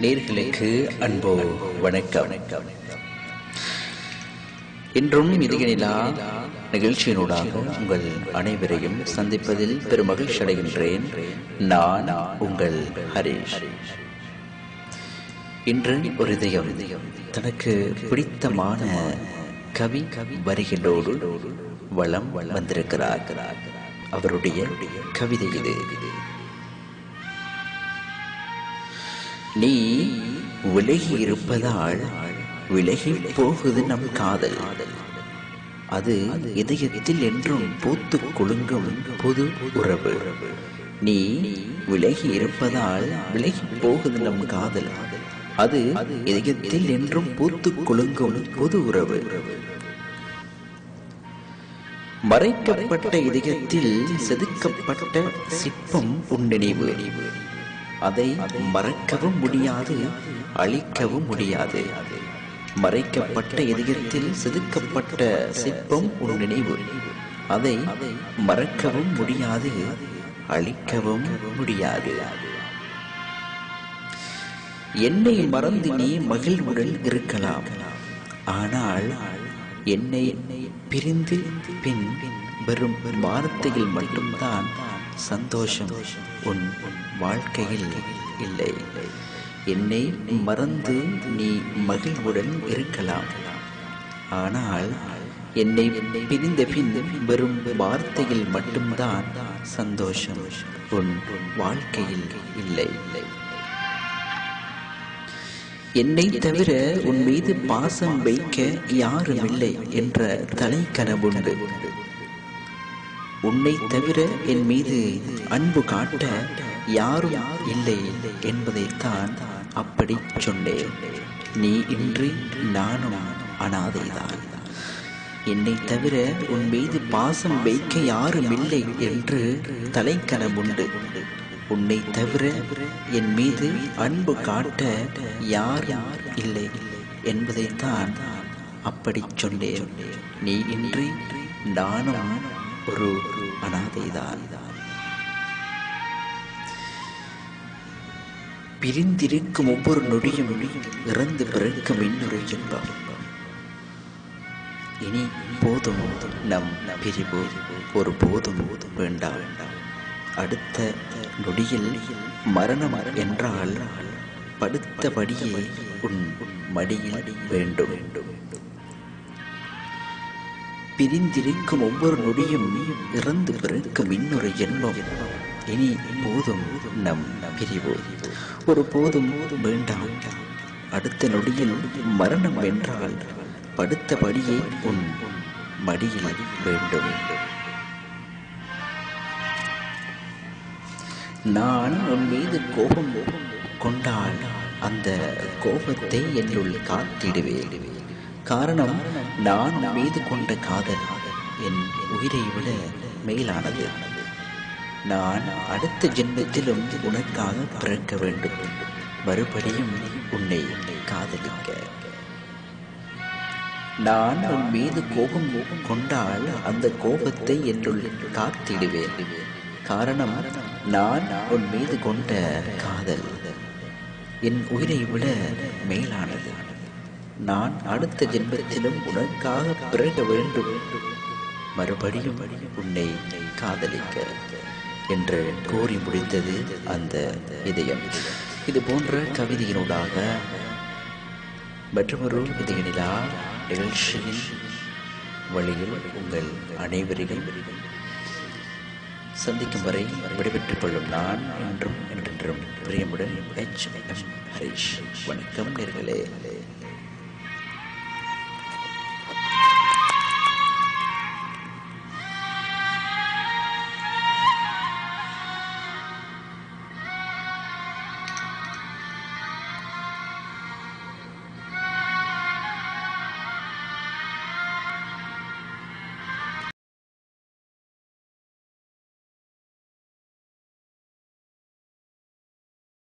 நேர்களுக்கு அன்போ வணக்கம். இன்றும் இதயநிலா நிகழ்ச்சியினூடாக உங்கள் அனைவரையும் சந்திப்பதில் பெரும் மகிழ்ச்சி அடைகின்றேன். நான் உங்கள் ஹரீஷ். இன்று ஒரு இதயம் தனக்கு பிடித்தமான கவி வருகின்றோடு வளம் வந்திருக்கிறார். அவருடைய கவிதை இது. நீ விலகி இருப்பதால் விலகி போகுது நம் காதல். அது இதயத்தில் என்றும் பூத்து குலுங்கும் புது உறவு. நீ விலகி இருப்பதால் விலகி போகுது நம் காதல். அது இதயத்தில் என்றும் பூத்து குலுங்கும் புது உறவு. மறைக்கப்பட்ட இதயத்தில் செதுக்கப்பட்ட சிற்பம் உன் அதை மறக்கவும் முடியாது அழிக்கவும் முடியாது. மறைக்கப்பட்ட இதயத்தில் செதுக்கப்பட்ட சிற்பம் உன் நினைவு. அதை மறக்கவும் முடியாது அழிக்கவும் முடியாது. என்னை மறந்து நீ மகிழ்வுடன் இருக்கலாம். ஆனால் என்னை பிரிந்து பின் வெறும் வார்த்தையில் மட்டும்தான் சந்தோஷம் உன் வாழ்க்கையில் இல்லை. என்னை மறந்து நீ மகிழ்வுடன் இருக்கலாம். ஆனால் என்னை பிரிந்த பின் வெறும் வார்த்தையில் மட்டும்தான் சந்தோஷம் உன் வாழ்க்கையில் இல்லை. என்னை தவிர உன் மீது பாசம் வைக்க யாரும் இல்லை என்ற தலைக்கனவுண்டு. உன்னை தவிர என் மீது அன்பு காட்ட யாரும் இல்லை என்பதைத்தான் அப்படி சொன்னேன். நீ இன்றி நானும் அனாதைதான். என்னை தவிர உன் மீது பாசம் வைக்க யாரும் இல்லை என்று தலைக்கனவுண்டு. உன்னை தவிர என் மீது அன்பு காட்ட யார் யார் இல்லை என்பதைத்தான் அப்படி சொன்னேன். நீ இன்றி நானும் ஒரு அனாதைதான். பிரிந்திருக்கும் ஒவ்வொரு நொடியும் இறந்து பிறக்கும் இன்னொரு இன்பம். இனி போதும் நம் பிரிவு. ஒரு போதும் வேண்டாம். அடுத்த நொடியில் மரணம் என்றால் படுத்தபடியே உன் மடியில் வேண்டும். பிரிந்திருக்கும் ஒவ்வொரு நொடியும் இறந்து பிறக்கும் இன்னொரு இன்பம். இனி போதும் நம் பிரிவு. ஒரு போதும் வேண்டாம். அடுத்த நொடியில் மரணம் என்றால் படுத்தபடியே உன் மடியில் வேண்டும். நான் உன் மீது கோபம் கொண்டால் அந்த கோபத்தை என்னுள் காத்திடுவேன் காரணம் நான் மீது கொண்ட காதல். என் உயிரை விட மேலானது. நான் அடுத்த ஜென்மத்திலும் உனக்காக பிறக்க வேண்டும். மறுபடியும் உன்னை காதலிக்க. நான் உன் மீது கோபம் கொண்டால் அந்த கோபத்தை என்னுள் காத்திடுவேன் காரணம் நான் உன் மீது கொண்ட காதல். என் உயிரை விட மேலானது. நான் அடுத்த ஜென்மத்திலும் உனக்காக பிறக வேண்டும். மறுபடியும் உன்னை காதலிக்க என்று கூறி முடித்தது அந்த இதயம். இது போன்ற கவிதையினூடாக மற்றொரு இதயநிலா நிகழ்ச்சியின் வழியில் உங்கள் அனைவரையும் சந்திக்கும் வரை விடைபெற்றுக் கொள்ளும் நான் என்றும் என்றென்றும் பிரியமுடன் எச் எம் ஹரிஷ் வணக்கம் நேர்களே.